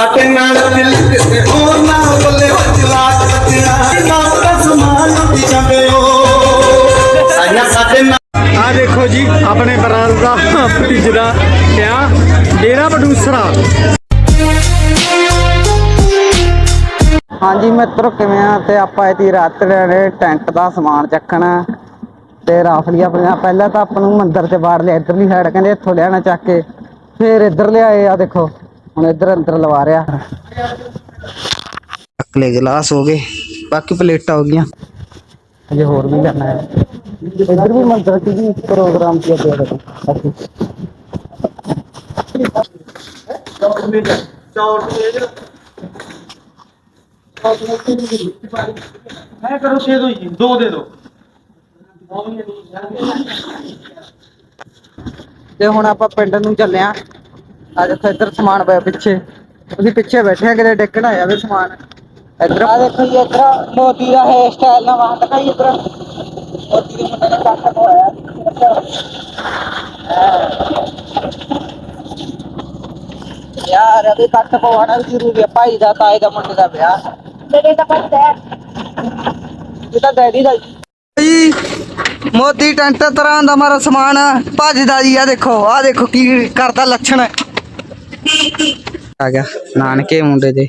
ਸਾਡੇ ਨਾਲ ਦਿਲ ਕਿਤੇ ਹੋਰ ਨਾ ਬੱਲੇ ਵਜਲਾ ਕੱਟਿਆ ਨਾ ਦਾ ਸਮਾਨ ਉੱਠ ਜਾਂਦੇ ਹੋ ਸਾਈਆਂ ਸਾਡੇ ਨਾਲ ਆ ਦੇਖੋ ਜੀ, ਆਪਣੇ ਬਰਾਲ ਦਾ ਭਤੀਜਾ ਕਿਆ? ਡੇਰਾ ਬਡੂਸਰਾ ਹਾਂਜੀ ਮਿੱਤਰੋ, ਕਿਵੇਂ ਆ? ਤੇ ਆਪਾਂ ਇਤੀ ਰਾਤ ਨੇ ਟੈਂਟ ਦਾ ਸਮਾਨ ਚੱਕਣਾ। ਤੇ ਰਾਫਲੀਆ ਪਈਆਂ ਪਹਿਲਾਂ ਤਾਂ ਆਪਾਂ ਨੂੰ ਮੰਦਿਰ ਚ ਬਾੜ ਲਿਆ ਇਧਰਲੀ ਸਾਈਡ ਕਹਿੰਦੇ ਇੱਥੋਂ ਲਿਆਣਾ ਚੱਕ ਕੇ। ਫੇਰ ਇੱਧਰ ਲਿਆਏ ਆ, ਦੇਖੋ। ਹੁਣ ਇੱਧਰ ਅੰਦਰ ਲਵਾ ਰਿਆ ਅਕਲੇ ਗਲਾਸ ਹੋ ਗਏ ਬਾਕੀ ਪਲੇਟਾਂ ਹੋ ਗਈਆਂ। ਅਜੇ ਹੋਰ ਵੀ ਲੈਣਾ ਹੈ। ਇੱਧਰ ਵੀ ਮੰਦਿਰ ਚ ਵੀ ਪ੍ਰੋਗਰਾਮ ਕੀ ਮੈਂ ਕਰੋ ਦੋ ਦੋ ਦੇ ਦੋ। ਤੇ ਹੁਣ ਆਪਾਂ ਪਿੰਡ ਨੂੰ ਚੱਲੇ ਆ ਦੇਖੋ ਇੱਧਰ ਸਮਾਨ ਪਿਆ ਪਿੱਛੇ। ਅਸੀਂ ਪਿੱਛੇ ਬੈਠੇ ਆ ਕਿਤੇ ਡਿੱਗਣ ਆਇਆ ਵੇ ਸਮਾਨ। ਇੱਧਰ ਆ ਦੇਖੋ ਜੀ ਇੱਧਰ ਮੋਦੀ ਦਾ ਹੇਅਰ ਸਟਾਈਲ ਨਵਾਂ ਦਿਖਾਈ ਇੱਧਰ। ਮੋਦੀ ਦੇ ਮੁੰਡੇ ਨੇ ਕੱਟ ਪਵਾਇਆ। ਯਾਰ ਅਭੀ ਕੱਟ ਪਵਾਉਣਾ ਵੀ ਜ਼ਰੂਰੀ ਹੈ ਭਾਈ ਦਾ ਤਾਏ ਦਾ ਮੁੰਡੇ ਦਾ ਵਿਆਹ। ਮੇਰੇ ਤਾਂ ਬਸ ਹੈ। ਇਹ ਤਾਂ ਡੈਡੀ ਦਾ ਜੀ ਮੋਦੀ ਟੈਂਟ ਤਰ੍ਹਾਂ ਦਾ ਮਾਰਾ ਸਮਾਨ ਭੱਜਦਾ ਜੀ ਆ ਦੇਖੋ। ਆ ਦੇਖੋ ਕੀ ਕਰਦਾ ਲੱਛਣ। ਆ ਗਿਆ, ਨਾਨਕੇ ਮੁੰਡੇ ਦੇ।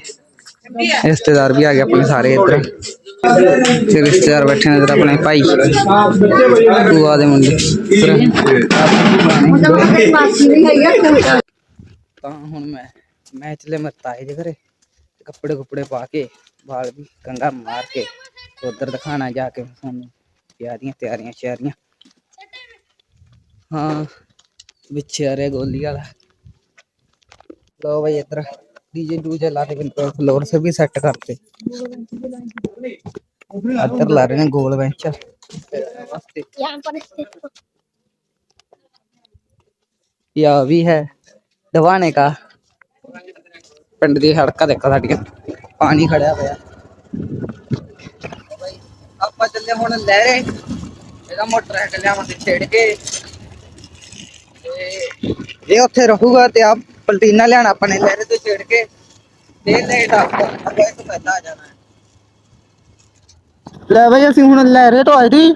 ਰਿਸ਼ਤੇਦਾਰ ਵੀ ਆ ਗਏ ਆਪਣੇ ਸਾਰੇ ਇੱਧਰ। ਤੇ ਰਿਸ਼ਤੇਦਾਰ ਬੈਠੇ ਨੇ ਇੱਧਰ ਆਪਣੇ ਭਾਈ, ਭੂਆ ਦੇ ਮੁੰਡੇ। ਤਾਂ ਹੁਣ ਮੈਂ ਮੈਂ ਚਲੇ ਮਰਤਾਏ ਦੇ ਘਰੇ। ਕੱਪੜੇ ਕੁਪੜੇ ਪਾ ਕੇ, ਵਾਲ ਵੀ ਕੰਗਾ ਮਾਰ ਕੇ, ਤੇ ਉੱਧਰ ਦਿਖਾਣਾ ਜਾ ਕੇ ਤੁਹਾਨੂੰ ਤਿਆਰੀਆਂ ਤਿਆਰੀਆਂ, ਸ਼ਿਆਰੀਆਂ। ਹਾਂ ਵਿੱਚ ਗੋਲੀ ਵਾਲਾ। ਲੋ ਭਾਈ ਇਧਰ ਡੀਜੇ ਜੇ ਲਾ ਕੇ ਬਿੰਦ ਫਲੋਰ ਸੇ ਵੀ ਸੈੱਟ ਕਰਤੇ। ਇੱਧਰ ਲਾ ਰਹੇ ਨੇ ਗੋਲ ਬੈਂਚ ਯਾ ਵੀ ਹੈ ਦਵਾਨੇ ਕਾ। ਪਿੰਡ ਦੀ ਸੜਕਾਂ ਦੇਖ ਸਾਡੀਆਂ ਪਾਣੀ ਖੜਿਆ ਹੋਇਆ ਆਪਾਂ ਚੱਲੇ ਹੁਣ ਲਹਿਰੇ ਇਹਦਾ ਮੋਟਰਸਾਈਕਲ ਲਿਆਵਾਂਗੇ ਛੇੜ ਕੇ। ਇਹ ਉੱਥੇ ਰਹੂਗਾ ਤੇ ਆਪ ਪਲਟੀਨਾ ਲਿਆਣਾ ਆਪਾਂ ਲਹਿਰੇ ਤੋਂ ਛੇੜ ਕੇ। ਤੇ ਲੇਟ ਆਪਾਂ ਅੱਗੇ ਤੋਂ ਪਹਿਲਾਂ ਆ ਜਾਣਾ ਲੈ ਬਈ, ਅਸੀਂ ਹੁਣ ਲਹਿਰੇ ਤੋਂ ਆਏ ਸੀ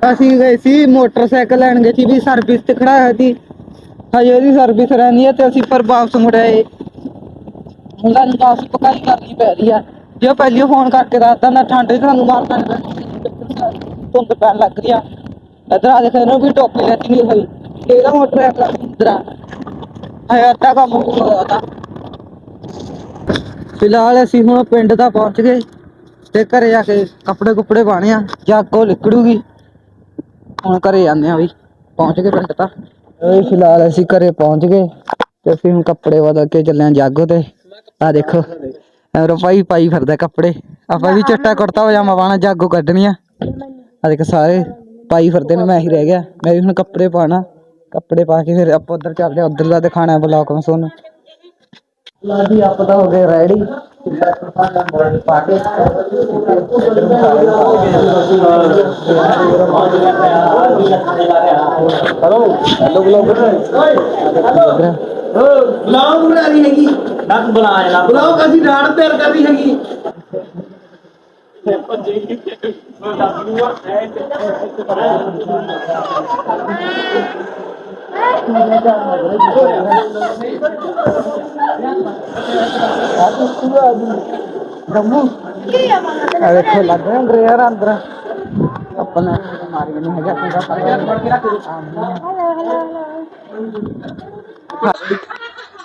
ਅਸੀਂ ਗਏ ਸੀ ਮੋਟਰਸਾਈਕਲ ਲੈਣ ਗਏ ਸੀ ਵੀ ਸਰਵਿਸ ਤੇ ਖੜਾਇਆ ਸੀ। ਹਜੇ ਉਹਦੀ ਸਰਵਿਸ ਰਹਿੰਦੀ ਹੈ ਤੇ ਅਸੀਂ ਪਰ ਵਾਪਸ ਮੁੜ ਆਏ। ਮੁੰਡਾ ਨੂੰ ਵਾਪਸ ਪਕਾਈ ਕਰਨੀ ਪੈ ਰਹੀ ਆ। ਜੇ ਉਹ ਪਹਿਲੀ ਫੋਨ ਕਰਕੇ ਦੱਸਦਾ ਨਾ ਠੰਡ ਚ ਸਾਨੂੰ ਮਾਰ ਪੈਣ ਧੁੰਦ ਪੈਣ ਲੱਗ ਰਹੀ ਆ। ਇਧਰ ਆ ਦੇਖ, ਇਹਨੂੰ ਵੀ ਟੋਪੀ ਲੈਤੀ ਨਹੀਂ ਹੋਈ। ਇਹਦਾ ਮੋਟਰਸਾਈਕਲ ਇੰਦਰ ਆ। ਹਜੇ ਅੱਧਾ ਕੰਮ ਹੋਇਆ ਤਾਂ। ਫਿਲਹਾਲ ਅਸੀਂ ਹੁਣ ਪਿੰਡ ਦਾ ਪਹੁੰਚ ਗਏ ਤੇ ਘਰੇ ਜਾ ਕੇ ਕੱਪੜੇ ਕੁਪੜੇ ਪਾਣੇ ਆ ਜਾਗੋ ਲਿਕੜੂਗੀ। ਹੁਣ ਘਰੇ ਜਾਂਦੇ ਆ ਬਈ ਪਹੁੰਚ ਗਏ ਪਿੰਡ ਤਾਂ। ਇਹ ਫਿਲਹਾਲ ਅਸੀਂ ਘਰੇ ਪਹੁੰਚ ਗਏ ਤੇ ਅਸੀਂ ਹੁਣ ਕੱਪੜੇ ਬਦਲ ਕੇ ਚੱਲੇ ਆ ਜਾਗੋ ਤੇ। ਆ ਦੇਖੋ ਐਰੋ ਭਾਈ ਪਾਈ ਫਿਰਦਾ ਕੱਪੜੇ। ਆਪਾਂ ਵੀ ਚਿੱਟਾ ਕੁੜਤਾ ਪਜਾਮਾ ਪਾਣਾ ਜਾਗੋ ਕੱਢਣੀ ਆ। ਆ ਦੇਖ ਸਾਰੇ ਪਾਈ ਫਿਰਦੇ ਨੇ, ਮੈਂ ਹੀ ਰਹਿ ਗਿਆ। ਮੈਂ ਵੀ ਹੁਣ ਕੱਪੜੇ ਪਾਣਾ ਕੱਪੜੇ ਪਾ ਕੇ ਫਿਰ ਆਪਾਂ ਉਧਰ ਚੱਲਦੇ ਆ ਉਧਰ ਦਾ ਦਿਖਾਣਾ ਬਲੌਗ ਮੈਂ ਤੁਹਾਨੂੰ। ਲਾ ਜੀ ਆਪਾਂ ਤਾਂ ਹੋ ਗਏ ਰੈਡੀ ਪਾ ਕੇ ਹਲੋ ਹੈਲੋ ਬਲੌਗ ਬੁਲਾ ਰਹੀ। ਹੈਗੀ ਅਸੀਂ ਕਰ ਰਹੀ ਹੈਗੀ। ਜੰਮੂ ਆ ਦੇਖੋ ਲੱਗ ਰਿਹਾ ਅੰਦਰ ਅੰਦਰ। ਆਪਣਾ ਮਾਰੀ ਨਹੀਂ ਹੈਗਾ ਪੂਰਾ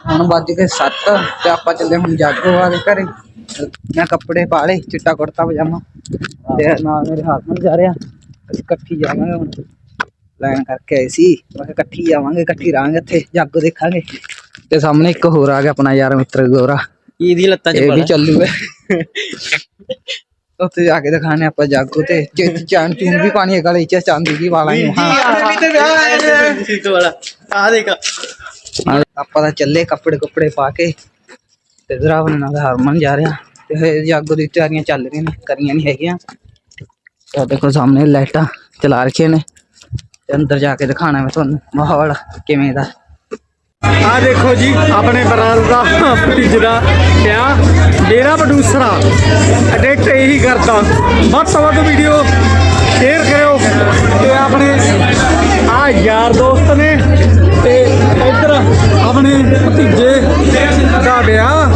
ਹੁਣ ਵੱਜ ਕੇ 7 ਤੇ ਆਪਾਂ ਚੱਲੇ ਹੁਣ ਜਾਗੋ ਆ ਕੇ ਘਰੇ। ਮੈਂ ਕੱਪੜੇ ਪਾ ਲਏ, ਚਿੱਟਾ ਕੁੜਤਾ ਪਜਾਮਾ। ਤੇ ਨਾਲ ਮੇਰੇ ਹਸਬੰਦ ਜਾ ਰਿਹਾ। ਅਸੀਂ ਇਕੱਠੀ ਜਾਵਾਂਗੇ ਹੁਣ। ਪਲਾਨ ਕਰਕੇ ਆਏ ਸੀ। ਮੈਂ ਕਿਹਾ ਇਕੱਠੀ ਜਾਵਾਂਗੇ ਇਕੱਠੀ ਰਹਾਂਗੇ ਇੱਥੇ ਜਾਗੋ ਦੇਖਾਂਗੇ। ਤੇ ਸਾਹਮਣੇ ਇੱਕ ਹੋਰ ਆ ਗਿਆ ਆਪਣਾ ਯਾਰ ਮਿੱਤਰ ਗੋਰਾ। ਇਹਦੀ ਲੱਤਾਂ ਇਹ ਵੀ ਚੱਲੂਗਾ। ਉੱਥੇ ਜਾ ਕੇ ਦਿਖਾਣੇ ਆਪਾਂ ਜਾਗੋ ਤੇ ਚਿੱਤ ਚਾਨ ਵੀ ਪਾਣੀ ਗਲੇ ਚ ਚਾਂਦੀ ਦੀ ਵਾਲਾਂ ਹਾਂ। ਆ ਦੇਖ। ਹਾਂ, ਆਪਾਂ ਤਾਂ ਚੱਲੇ ਕੱਪੜੇ ਕੁੱਪੜੇ ਪਾ ਕੇ। ਤੇ ਆਪਣੇ ਨਾਲ ਹਰਮਨ ਜਾ ਰਿਹਾ। ਤੇ ਹਜੇ ਜਾਗੋ ਦੀ ਤਿਆਰੀਆਂ ਚੱਲ ਰਹੀਆਂ ਨੇ ਕਰੀਆਂ ਨਹੀਂ ਹੈਗੀਆਂ। ਤੇ ਦੇਖੋ ਸਾਹਮਣੇ ਲਾਈਟਾਂ ਚਲਾ ਰੱਖੀਆਂ ਨੇ। ਤੇ ਅੰਦਰ ਜਾ ਕੇ ਦਿਖਾਣਾ ਮੈਂ ਤੁਹਾਨੂੰ। ਮਾਹੌਲ ਕਿਵੇਂ ਦਾ? ਆ ਦੇਖੋ ਜੀ ਆਪਣੇ ਬਰਾਲ ਦਾ ਭਤੀਜ ਦਾ ਵਿਆਹ ਮੇਰਾ ਪ੍ਰੋਡਿਊਸਰ ਆ। ਐਡਿਟ ਇਹੀ ਕਰਦਾ। ਵੱਧ ਤੋਂ ਵੱਧ ਵੀਡੀਓ ਸ਼ੇਅਰ ਕਰਿਓ। ਤੇ ਆਪਣੇ ਆ ਯਾਰ ਦੋਸਤ ਨੇ ਤੇ ਇੱਧਰ ਆਪਣੇ ਭਤੀਜੇ ਦਾ ਵਿਆਹ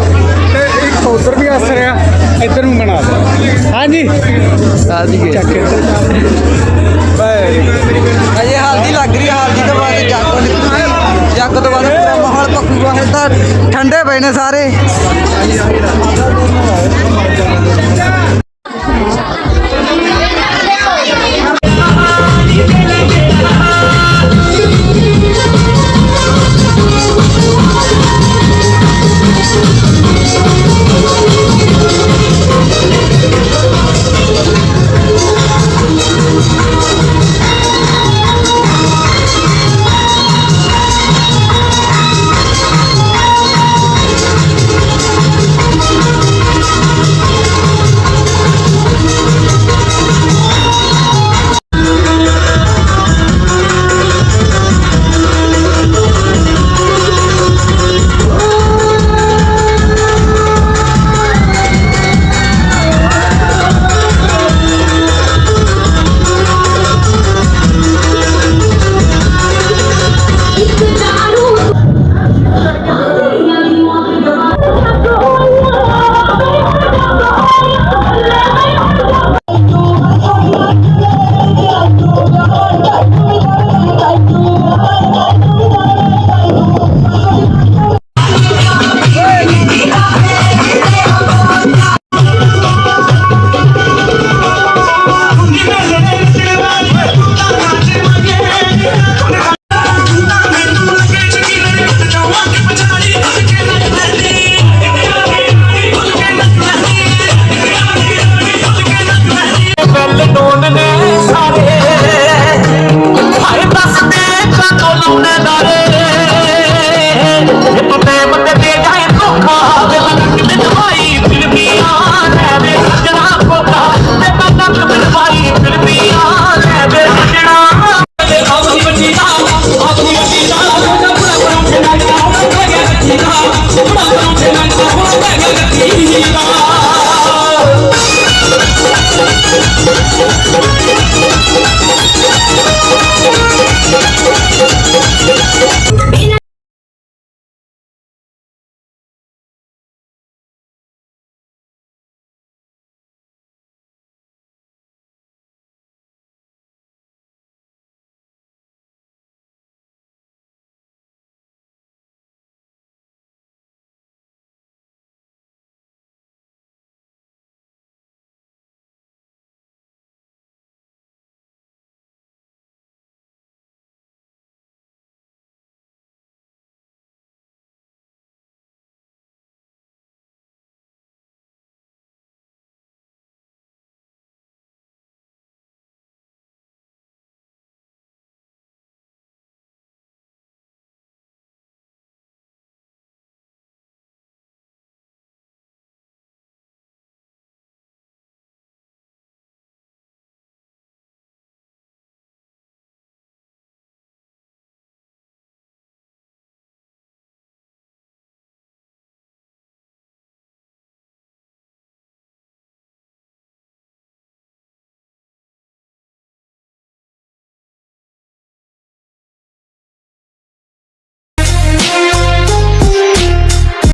ਤੇ ਇੱਕ ਉਧਰ ਵੀ ਹੱਸ ਰਿਹਾ ਇੱਧਰ ਨੂੰ ਬਣਾ ਦੇ ਹਾਂਜੀ। ਆ ਜੀ। ਚੱਕ ਮਾਹੌਲ ਠੰਡੇ ਪਏ ਨੇ ਸਾਰੇ।